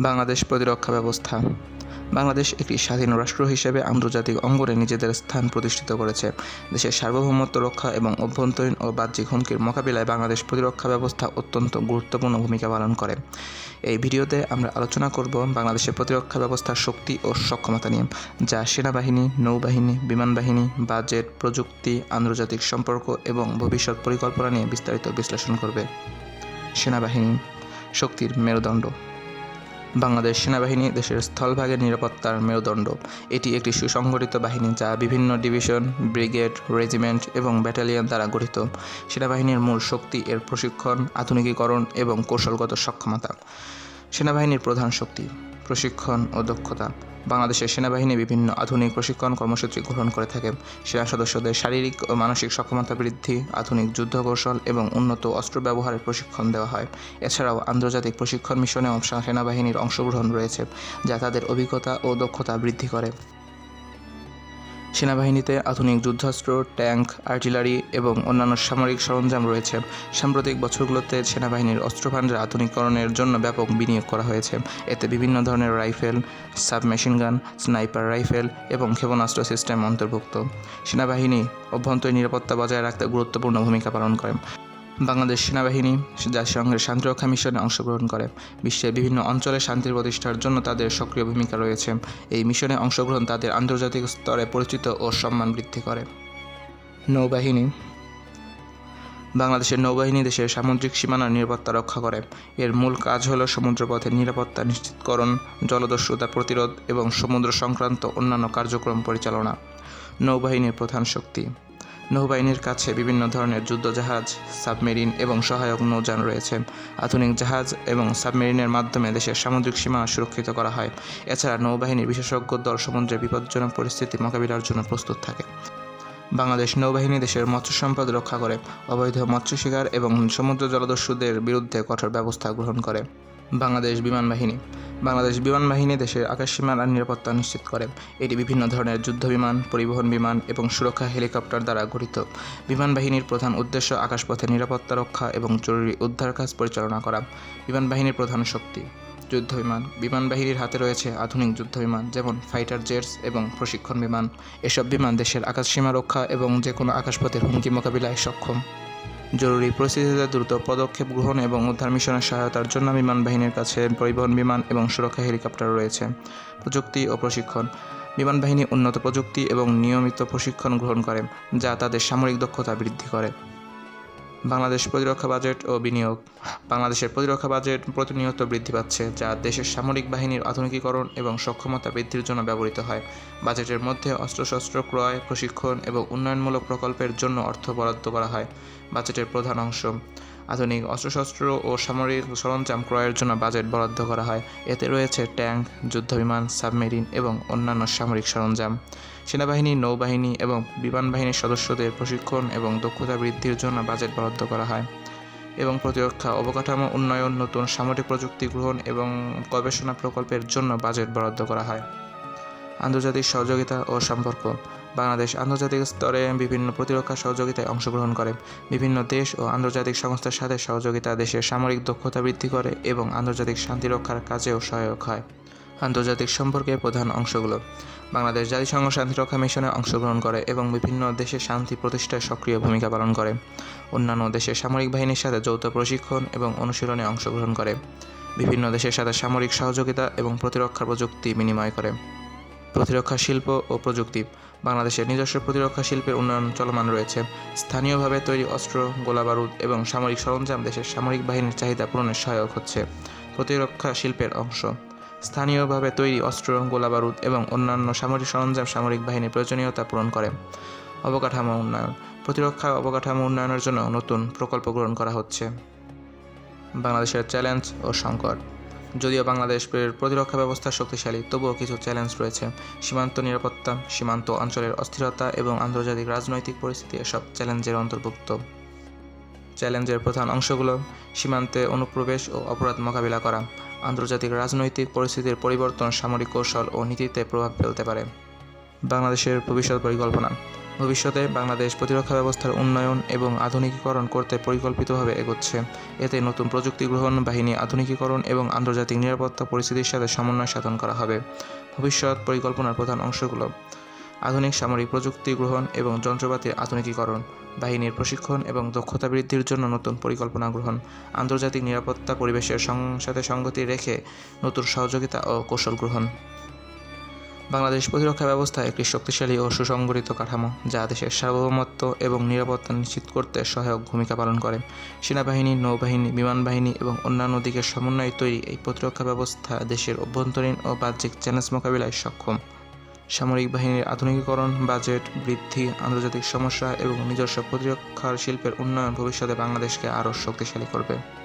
বাংলাদেশ প্রতিরক্ষা ব্যবস্থা। বাংলাদেশ একটি স্বাধীন রাষ্ট্র হিসেবে আন্তর্জাতিক অঙ্গনে নিজেদের স্থান প্রতিষ্ঠিত করেছে। দেশের সার্বভৌমত্ব রক্ষা এবং অভ্যন্তরীণ ও বাহ্যিক হুমকির মোকাবিলায় বাংলাদেশ প্রতিরক্ষা ব্যবস্থা অত্যন্ত গুরুত্বপূর্ণ ভূমিকা পালন করে। এই ভিডিওতে আমরা আলোচনা করব বাংলাদেশের প্রতিরক্ষা ব্যবস্থার শক্তি ও সক্ষমতা নিয়ে, যা সেনাবাহিনী, নৌবাহিনী, বিমান বাহিনী, বাজেট, প্রযুক্তি, আন্তর্জাতিক সম্পর্ক এবং ভবিষ্যৎ পরিকল্পনা নিয়ে বিস্তারিত বিশ্লেষণ করবে। সেনাবাহিনী, শক্তির মেরুদণ্ড। বাংলাদেশ সেনাবাহিনী দেশের স্থলভাগের নিরাপত্তার মেরুদণ্ড। এটি একটি সুসংগঠিত বাহিনী যা বিভিন্ন ডিভিশন, ব্রিগেড, রেজিমেন্ট এবং ব্যাটালিয়ন দ্বারা গঠিত। সেনাবাহিনীর মূল শক্তি এর প্রশিক্ষণ, আধুনিকীকরণ এবং কৌশলগত সক্ষমতা। সেনাবাহিনীর প্রধান শক্তি। প্রশিক্ষণ ও দক্ষতা। বাংলাদেশের সেনাবাহিনী বিভিন্ন আধুনিক প্রশিক্ষণ কর্মসূচি গ্রহণ করে থাকে। সেনা সদস্যদের শারীরিক ও মানসিক সক্ষমতা বৃদ্ধি, আধুনিক যুদ্ধ কৌশল এবং উন্নত অস্ত্র ব্যবহারের প্রশিক্ষণ দেওয়া হয়। এছাড়াও আন্তর্জাতিক প্রশিক্ষণ মিশনে সেনাবাহিনীর অংশগ্রহণ রয়েছে, যা তাদের অভিজ্ঞতা ও দক্ষতা বৃদ্ধি করে। সেনাবাহিনীতে আধুনিক যুদ্ধাস্ত্র, ট্যাঙ্ক, আর্টিলারি এবং অন্যান্য সামরিক সরঞ্জাম রয়েছে। সাম্প্রতিক বছরগুলোতে সেনাবাহিনীর অস্ত্রভাণ্ডার আধুনিকরণের জন্য ব্যাপক বিনিয়োগ করা হয়েছে। এতে বিভিন্ন ধরনের rifle, submachine gun, sniper rifle এবং ক্ষেপণাস্ত্র সিস্টেম অন্তর্ভুক্ত। সেনাবাহিনী অভ্যন্তরীণ নিরাপত্তা বজায় রাখতে গুরুত্বপূর্ণ ভূমিকা পালন করে। বাংলাদেশ সেনাবাহিনী জাতিসংঘের শান্তিরক্ষা মিশনে অংশগ্রহণ করে। বিশ্বের বিভিন্ন অঞ্চলে শান্তি প্রতিষ্ঠার জন্য তাদের সক্রিয় ভূমিকা রয়েছে। এই মিশনে অংশগ্রহণ তাদের আন্তর্জাতিক স্তরে পরিচিত ও সম্মান বৃদ্ধি করে। নৌবাহিনী বাংলাদেশের নৌবাহিনী দেশের সামুদ্রিক সীমানার নিরাপত্তা রক্ষা করে। এর মূল কাজ হল সমুদ্রপথের নিরাপত্তা নিশ্চিতকরণ, জলদস্যুতা প্রতিরোধ এবং সমুদ্র সংক্রান্ত অন্যান্য কার্যক্রম পরিচালনা। নৌবাহিনীর প্রধান শক্তি নৌবাহিনীর কাছে বিভিন্ন ধরনের যুদ্ধজাহাজ, সাবমেরিন এবং সহায়ক নৌযান রয়েছে। আধুনিক জাহাজ এবং সাবমেরিনের মাধ্যমে দেশের সামুদ্রিক সীমা সুরক্ষিত করা হয়। এছাড়া নৌবাহিনীর বিশেষজ্ঞ দল সমুদ্রে বিপজ্জনক পরিস্থিতি মোকাবিলার জন্য প্রস্তুত থাকে। বাংলাদেশ নৌবাহিনী দেশের মৎস্য সম্পদ রক্ষা করে, অবৈধ মৎস্য শিকার এবং সমুদ্র জলদস্যুদের বিরুদ্ধে কঠোর ব্যবস্থা গ্রহণ করে। বাংলাদেশ বিমান বাহিনী। বাংলাদেশ বিমান বাহিনী দেশের আকাশসীমার নিরাপত্তা নিশ্চিত করে। এটি বিভিন্ন ধরনের যুদ্ধ বিমান পরিবহন বিমান এবং সুরক্ষা হেলিকপ্টার দ্বারা গঠিত। বিমান বাহিনীর প্রধান উদ্দেশ্য আকাশপথে নিরাপত্তা রক্ষা এবং জরুরি উদ্ধার কাজ পরিচালনা করা। বিমান বাহিনীর প্রধান শক্তি যুদ্ধ বিমান বিমান বাহিনীর হাতে রয়েছে আধুনিক যুদ্ধ বিমান যেমন ফাইটার জেটস এবং প্রশিক্ষণ বিমান। এসব বিমান দেশের আকাশসীমা রক্ষা এবং যে কোনো আকাশপথের হুমকি মোকাবিলায় সক্ষম। জরুরি পরিস্থিতিতে দ্রুত পদক্ষেপ গ্রহণ এবং উদ্ধার মিশনের সহায়তার জন্য বিমান বাহিনীর কাছে পরিবহন বিমান এবং সুরক্ষা হেলিকপ্টার রয়েছে। প্রযুক্তি ও প্রশিক্ষণ। বিমান বাহিনী উন্নত প্রযুক্তি এবং নিয়মিত প্রশিক্ষণ গ্রহণ করে, যা তাদের সামরিক দক্ষতা বৃদ্ধি করে। বাংলাদেশ প্রতিরক্ষা বাজেট ও বিনিয়োগ। বাংলাদেশের প্রতিরক্ষা বাজেট প্রতিনিয়ত বৃদ্ধি পাচ্ছে, যা দেশের সামরিক বাহিনীর আধুনিকীকরণ এবং সক্ষমতা বৃদ্ধির জন্য ব্যবহৃত হয়। বাজেটের মধ্যে অস্ত্রশস্ত্র ক্রয়, প্রশিক্ষণ এবং উন্নয়নমূলক প্রকল্পের জন্য অর্থ বরাদ্দ করা হয়। বাজেটের প্রধান অংশ আধুনিক অস্ত্রশস্ত্র ও সামরিক সরঞ্জাম ক্রয়ের জন্য বাজেট বরাদ্দ করা হয়। এতে রয়েছে ট্যাঙ্ক, যুদ্ধবিমান, সাবমেরিন এবং অন্যান্য সামরিক সরঞ্জাম। সেনাবাহিনী, নৌবাহিনী এবং বিমান বাহিনীর সদস্যদের প্রশিক্ষণ এবং দক্ষতা বৃদ্ধির জন্য বাজেট বরাদ্দ করা হয় এবং প্রতিরক্ষা অবকাঠামো উন্নয়ন, নতুন সামরিক প্রযুক্তি গ্রহণ এবং গবেষণা প্রকল্পের জন্য বাজেট বরাদ্দ করা হয়। আন্তর্জাতিক সহযোগিতা ও সম্পর্ক। বাংলাদেশ আন্তর্জাতিক স্তরে বিভিন্ন প্রতিরক্ষা সহযোগিতায় অংশগ্রহণ করে। বিভিন্ন দেশ ও আন্তর্জাতিক সংস্থার সাথে সহযোগিতা দেশের সামরিক দক্ষতা বৃদ্ধি করে এবং আন্তর্জাতিক শান্তি রক্ষার কাজেও সহায়ক হয়। আন্তর্জাতিক সম্পর্কের প্রধান অংশগুলো। বাংলাদেশ জাতিসংঘ শান্তিরক্ষা মিশনে অংশগ্রহণ করে এবং বিভিন্ন দেশের শান্তি প্রতিষ্ঠায় সক্রিয় ভূমিকা পালন করে। অন্যান্য দেশের সামরিক বাহিনীর সাথে যৌথ প্রশিক্ষণ এবং অনুশীলনে অংশগ্রহণ করে। বিভিন্ন দেশের সাথে সামরিক সহযোগিতা এবং প্রতিরক্ষা প্রযুক্তি বিনিময় করে। প্রতিরক্ষা শিল্প ও প্রযুক্তি। বাংলাদেশের নিজস্ব প্রতিরক্ষা শিল্পের উন্নয়ন চলমান রয়েছে। স্থানীয়ভাবে তৈরি অস্ত্র, গোলাবারুদ এবং সামরিক সরঞ্জাম দেশের সামরিক বাহিনীর চাহিদা পূরণে সহায়ক হচ্ছে প্রতিরক্ষা শিল্পের অংশ। স্থানীয়ভাবে তৈরি অস্ত্র, গোলাবারুদ এবং অন্যান্য সামরিক সরঞ্জাম সামরিক বাহিনীর প্রয়োজনীয়তা পূরণ করে। অবকাঠামো উন্নয়ন। প্রতিরক্ষা অবকাঠামো উন্নয়নের জন্য নতুন প্রকল্প গ্রহণ করা হচ্ছে। বাংলাদেশের চ্যালেঞ্জ ও সংকট। যদিও বাংলাদেশের প্রতিরক্ষা ব্যবস্থা শক্তিশালী, তবুও কিছু চ্যালেঞ্জ রয়েছে। সীমান্ত নিরাপত্তা, সীমান্ত অঞ্চলের অস্থিরতা এবং আন্তর্জাতিক রাজনৈতিক পরিস্থিতি এসব চ্যালেঞ্জের অন্তর্ভুক্ত। চ্যালেঞ্জের প্রধান অংশগুলো, সীমান্তে অনুপ্রবেশ ও অপরাধ মোকাবিলা করা। আন্তর্জাতিক রাজনৈতিক পরিস্থিতির পরিবর্তন সামরিক কৌশল ও নীতিতে প্রভাব ফেলতে পারে। বাংলাদেশের ভবিষ্যৎ পরিকল্পনা ভবিষ্যতে বাংলাদেশ প্রতিরক্ষা ব্যবস্থার উন্নয়ন এবং আধুনিকীকরণ করতে পরিকল্পিতভাবে এগোচ্ছে। এতে নতুন প্রযুক্তি গ্রহণ, বাহিনী আধুনিকীকরণ এবং আন্তর্জাতিক নিরাপত্তা পরিস্থিতির সাথে সমন্বয় সাধন করা হবে। ভবিষ্যৎ পরিকল্পনার প্রধান অংশগুলো আধুনিক সামরিক প্রযুক্তি গ্রহণ এবং যন্ত্রপাতির আধুনিকীকরণ, বাহিনীর প্রশিক্ষণ এবং দক্ষতা বৃদ্ধির জন্য নতুন পরিকল্পনা গ্রহণ, আন্তর্জাতিক নিরাপত্তা পরিবেশের সাথে সঙ্গতি রেখে নতুন সহযোগিতা ও কৌশল গ্রহণ। বাংলাদেশ প্রতিরক্ষা ব্যবস্থা একটি শক্তিশালী ও সুসংগঠিত কাঠামো যা দেশের সার্বভৌমত্ব এবং নিরাপত্তা নিশ্চিত করতে সহায়ক ভূমিকা পালন করে। সেনাবাহিনী, নৌবাহিনী বিমান বাহিনী এবং অন্যান্য দিকের সমন্বয়ে তৈরি এই প্রতিরক্ষা ব্যবস্থা দেশের অভ্যন্তরীণ ও বাহ্যিক চ্যালেঞ্জ মোকাবিলায় সক্ষম। সামরিক বাহিনীর আধুনিকীকরণ, বাজেট বৃদ্ধি, আন্তর্জাতিক সমস্যা এবং নিজস্ব প্রতিরক্ষার শিল্পের উন্নয়ন ভবিষ্যতে বাংলাদেশকে আরও শক্তিশালী করবে।